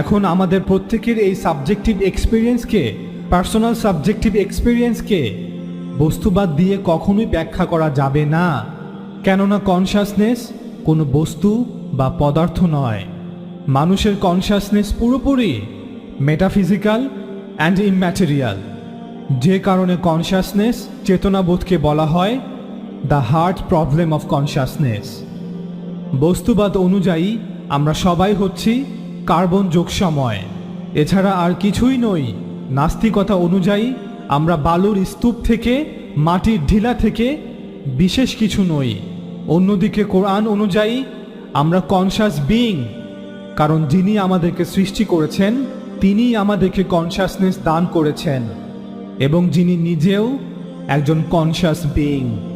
এখন আমাদের প্রত্যেকের এই সাবজেক্টিভ এক্সপিরিয়েন্সকে, পার্সোনাল সাবজেক্টিভ এক্সপিরিয়েন্সকে বস্তুবাদ দিয়ে কখনোই ব্যাখ্যা করা যাবে না। কেননা কনসাসনেস কোনো বস্তু বা পদার্থ নয়। মানুষের কনসাসনেস পুরোপুরি মেটাফিজিক্যাল অ্যান্ড ইম্যাটেরিয়াল যে কারণে কনসাসনেস চেতনাবোধকে বলা হয় the hard problem of consciousness বস্তুবাদ অনুযায়ী আমরা সবাই হচ্ছি কার্বন যোগসময় এছাড়া আর কিছুই নই। নাস্তিকতা অনুযায়ী, আমরা বালুর স্তূপ থেকে, মাটির ঢিলা থেকে বিশেষ কিছু নই। অন্যদিকে কোরআন অনুযায়ী, আমরা কনসাস বিইং কারণ যিনি আমাদেরকে সৃষ্টি করেছেন, তিনিই আমাদেরকে কনসাসনেস দান করেছেন। এবং যিনি নিজেও একজন কনসাস বিইং